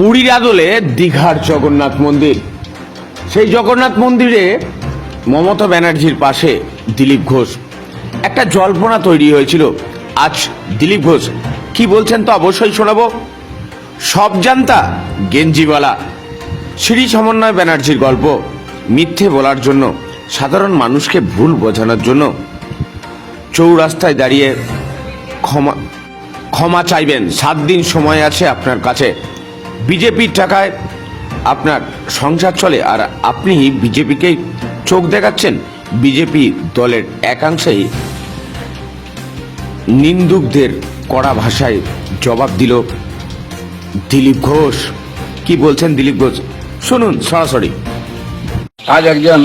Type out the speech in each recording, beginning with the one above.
পুরীর আদলে দীঘার জগন্নাথ মন্দির। সেই জগন্নাথ মন্দিরে মমতা ব্যানার্জির পাশে দিলীপ ঘোষ। একটা জল্পনা তৈরি হয়েছিল। আজ দিলীপ ঘোষ কি বলছেন তো অবশ্যই শোনাবো। সব জানতা গেঞ্জিওয়ালা। শ্রী সমন্বয় ব্যানার্জির গল্প মিথ্যে বলার জন্য, সাধারণ মানুষকে ভুল বোঝানোর জন্য। চৌরাস্তায় দাঁড়িয়ে ক্ষমা ক্ষমা চাইবেন। সাত দিন সময় আছে আপনার কাছে। বিজেপির টাকায় আপনার সংসার চলে, আর আপনি বিজেপিকে চোখ দেখাচ্ছেন? বিজেপি দলের একাংশেই নিন্দুকদের কড়া ভাষায় জবাব দিল দিলীপ ঘোষ। কি বলছেন দিলীপ ঘোষ? শুনুন, সরাসরি। আজ একজন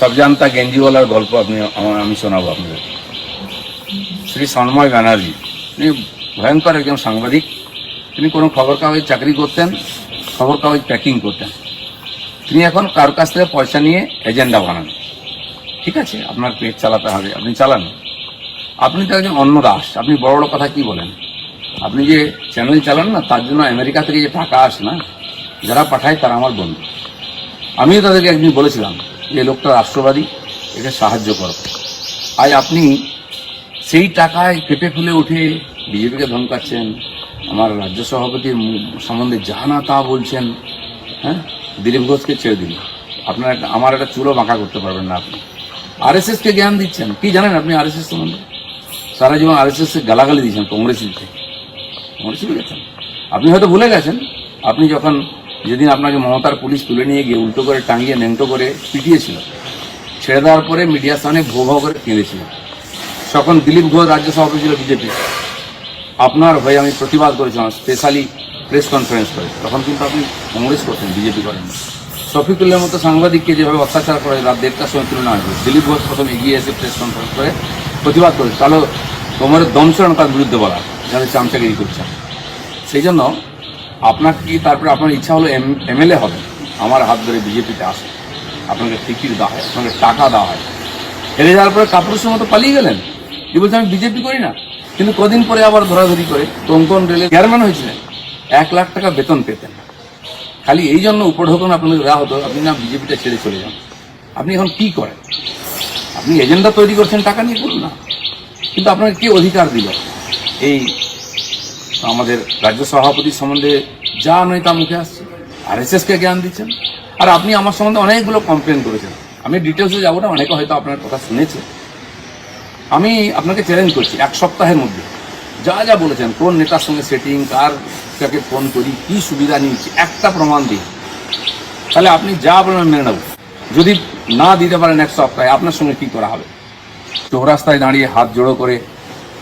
সবজান্তা গেঞ্জিওয়ালার গল্প আপনি, আমি শোনাবো আপনাদের। শ্রী সন্ময় ব্যানার্জি তিনি ভয়ঙ্কর একজন সাংবাদিক। তিনি কোনো খবর কাগজ চাকরি করতেন খবর কাগজ প্যাকিং করতেন। তিনি এখন কার কাছ থেকে পয়সা নিয়ে এজেন্ডা বানান। ঠিক আছে, আপনার পেট চালাতে হবে, আপনি চালান। আপনি তো একজন অন্য দাস আপনি বড় বড় কথা কি বলেন? আপনি যে চ্যানেল চালান না, তার জন্য আমেরিকা থেকে যে টাকা আসে না, যারা পাঠায় তারা আমার বন্ধু। আমিও তাদেরকে একদিন বলেছিলাম যে লোকটা রাষ্ট্রবাদী, একে সাহায্য করো। আজ আপনি সেই টাকায় পেপে ফুলে উঠে বিজেপিকে ধমকাচ্ছেন আমার রাজ্য সভাপতির সম্বন্ধে যা না তা বলছেন হ্যাঁ? দিলীপ ঘোষকে ছেড়ে দিন। আপনার একটা- আমার একটা চুলো বাঁকা করতে পারবেন না আপনি। আরএসএস কে জ্ঞান দিচ্ছেন? কি জানেন আপনি আর আরএসএস সম্বন্ধে? সারা জীবন আরএসএস কে গালাগালি দিয়েছেন কংগ্রেসিকে কংগ্রেসি গেছেন? আপনি হয়তো ভুলে গেছেন। আপনি যখন যেদিন আপনাকে মমতার পুলিশ তুলে নিয়ে গিয়ে উল্টো করে টাঙিয়ে নেংটো করে পিটিয়েছিল, ছেড়ে দেওয়ার পরে মিডিয়ার সামনে ভো ভো করে কেঁদেছিল। তখন দিলীপ ঘোষ রাজ্য সভাপতি ছিল বিজেপি। আপনার হয়ে আমি প্রতিবাদ করেছিলাম স্পেশালি প্রেস কনফারেন্স করে। তখন কিন্তু আপনি কংগ্রেস করতেন বিজেপি করেন শফিকুল্লের মতো সাংবাদিককে যেভাবে অত্যাচার করে, রাত দেড়টার সময় তুলে নেওয়া হয়েছিল দিলীপ ঘোষ প্রথম এগিয়ে এসে প্রেস কনফারেন্স করে প্রতিবাদ করে তাহলে তোমার দমসরণ তার বিরুদ্ধে বলা যাদের চামচাগিরি করছে। সেই জন্য আপনার কি তারপরে আপনার ইচ্ছা হলো এম, এমএলএ হবে আমার হাত ধরে বিজেপিতে আসে আপনাকে টিকিট দেওয়া হয়, আপনাকে টাকা দেওয়া হয়। হেরে যাওয়ার পরে কাপুরুষের মতো পালিয়ে গেলেন? কি বলছে আমি বিজেপি করি না? কিন্তু কদিন পরে আবার ধরাধরি করে কোঙ্কন রেলে চেয়ারম্যান হয়েছিলেন। এক লাখ টাকা বেতন পেতেন। খালি এই জন্য উপঢৌকন আপনাদের দেওয়া হতো, আপনি না বিজেপিটা ছেড়ে চলে যান। আপনি এখন কি করেন? আপনি এজেন্ডা তৈরি করছেন, টাকা নিয়ে করুন না। কিন্তু আপনাকে কে অধিকার দিল? এই আমাদের রাজ্য সভাপতি সম্বন্ধে যা নয় তা মুখে আসছে। আর এস কে জ্ঞান দিচ্ছেন। আর আপনি আমার সম্বন্ধে অনেকগুলো কমপ্লেন করেছেন। আমি ডিটেলসে যাব না, অনেকে হয়তো আপনার কথা শুনেছে। আমি আপনাকে চ্যালেঞ্জ করছি এক সপ্তাহের মধ্যে। যা যা বলেছেন, কোন নেতার সঙ্গে সেটিং কার কাকে ফোন করি, কি সুবিধা নিয়েছি, একটা প্রমাণ দিই তাহলে আপনি যা বলেন মেনে নেব। যদি না দিতে পারেন এক সপ্তাহে, আপনার সঙ্গে কি করা হবে? চৌরাস্তায় দাঁড়িয়ে হাত জোড়ো করে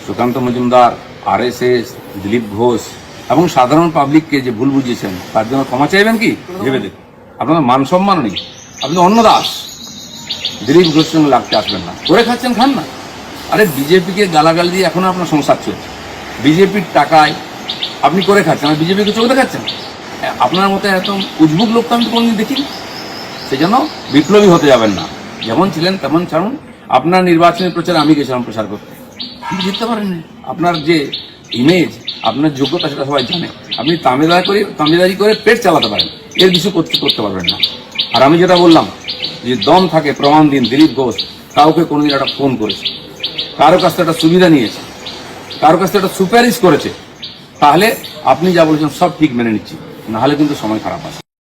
সুকান্ত মজুমদার, আরএসএস, দিলীপ ঘোষ এবং সাধারণ পাবলিককে যে ভুল বুঝিয়েছেন, তার জন্য ক্ষমা চাইবেন কি? ভেবে দেখুন। আপনার মান সম্মান নেই। আপনি অন্য দাস। দিলীপ ঘোষের সঙ্গে লাগতে আসবেন না। করে খাচ্ছেন, খান না। আরে বিজেপিকে গালাগাল দিয়ে এখনও আপনার সংসার চলছে। বিজেপির টাকায় আপনি করে খাচ্ছেন, আর বিজেপিকে চোখ দেখাচ্ছেন? আপনার মতো এত উজবুক লোক তো আমি কোনোদিন দেখিনি। সেই জন্য বিপ্লবী হতে যাবেন না। যেমন ছিলেন, তেমন ছাড়ুন। আপনার নির্বাচনী প্রচারে আমি গেছিলাম প্রচার করতে। আপনি জিততে পারেননি। আপনার যে ইমেজ আপনার যোগ্যতা সেটা সবাই জানে। আপনি তামিলদারি করে তামিলদারি করে পেট চালাতে পারেন। এর কিছু করতে করতে পারবেন না। আর আমি যেটা বললাম যে দম থাকে, প্রমাণ দিন, দিলীপ ঘোষ, কাউকে কোনোদিন একটা ফোন করেছে। কারও কাছ থেকে একটা সুবিধা নিয়েছে, কারও কাছ থেকে একটা সুপারিশ করেছে, তাহলে আপনি যা বলছেন সব ঠিক মেনে নিচ্ছি, নাহলে কিন্তু সময় খারাপ আছে